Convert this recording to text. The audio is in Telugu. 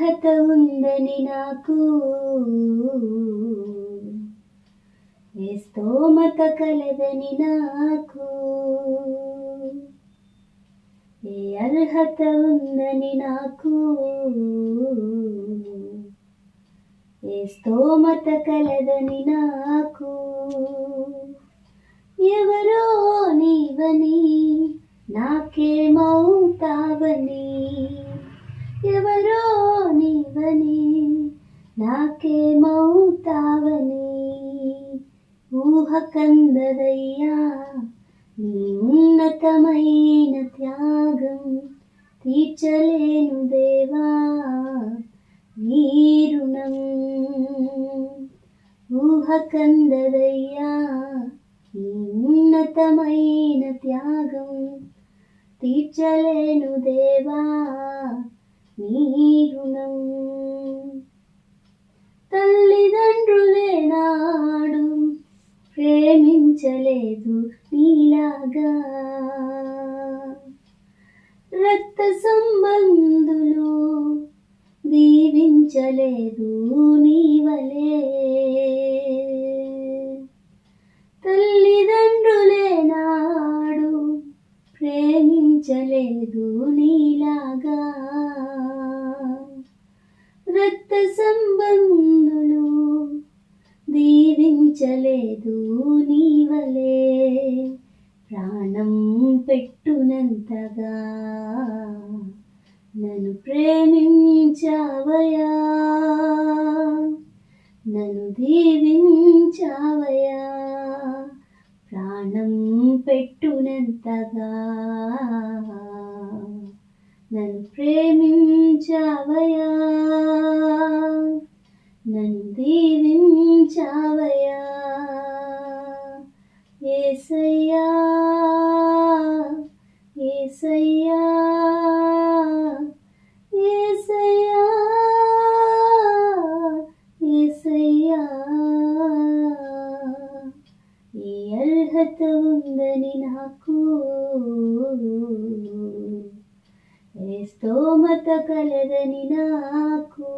అర్హత ఉందని నాకు. ఏ స్తోమత కలదని నాకు. ఏ అర్హత ఉందని నాకు. ఏ స్తోమత కలదని నాకు. ఎవరో నీవని నాకేమవుతావని. ఎవరో నీవని నాకేమవుతావని ఊహ కందదయ్యా నీ ఉన్నతమైన త్యాగం తీర్చలేను దేవా నీ రుణం. ఊహ కందదయ్యా నీ ఉన్నతమైన త్యాగం తీర్చలేను దేవా నీ రుణం తల్లిదండ్రులే నాడు ప్రేమించలేదు నీలాగా రక్త సంబంధులు దీవించలేదు నీ సంబంధులు దీవించలేదు నీవలే. ప్రాణం పెట్టునంతగా నన్ను ప్రేమించావయా? నన్ను దీవించావయా? ప్రాణం పెట్టునంతగా నన్ను ప్రే ఏసయ్యా ఏసయ్యా ఏసయ్యా ఏసయ్యా. ఈ అర్హత ఉందని నాకు ఏ స్తోమత కలదని నాకు